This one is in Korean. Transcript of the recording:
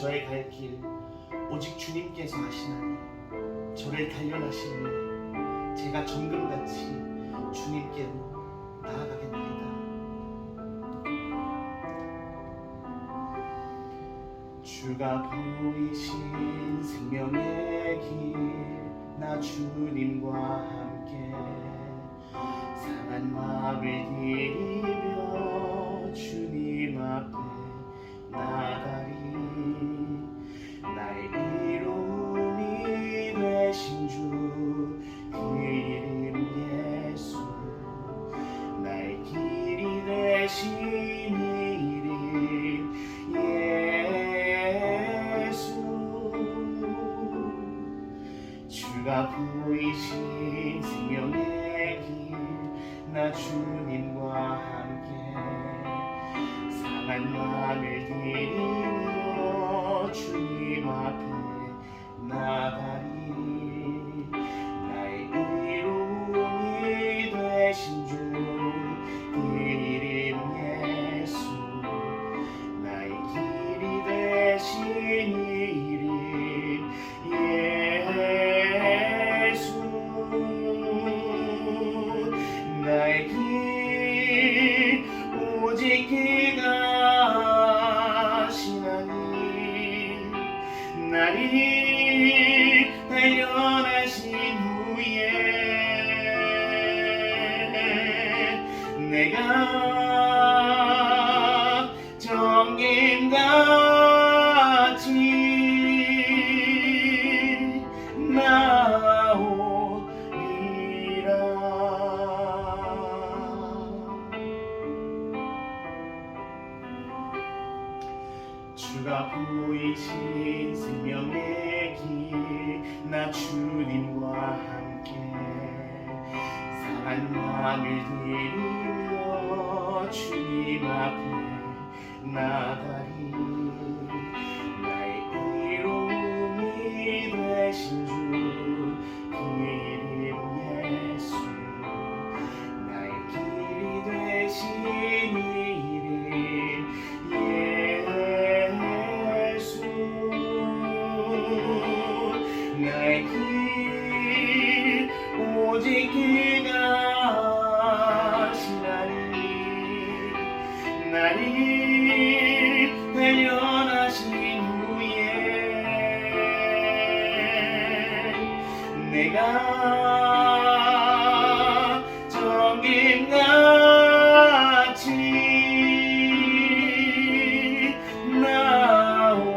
저의 갈 길 오직 주님께서 하시나니 저를 단련하시니 제가 정금같이 주님께로 나아가겠나이다. 주가 보이신 생명의 길 나 주님과 함께 상한 마음을 들 주가 보이신 생명의 길 나 주님과 함께 상한 마음을 들이 나를 단련하신 후에 내가 정금같이 나오리라. 주가 보이신 생명의 길 나 주님과 함께 마음을 들이며 주님 앞에 나가리 나를 단련하신 후에 내가 정금같이 나오리라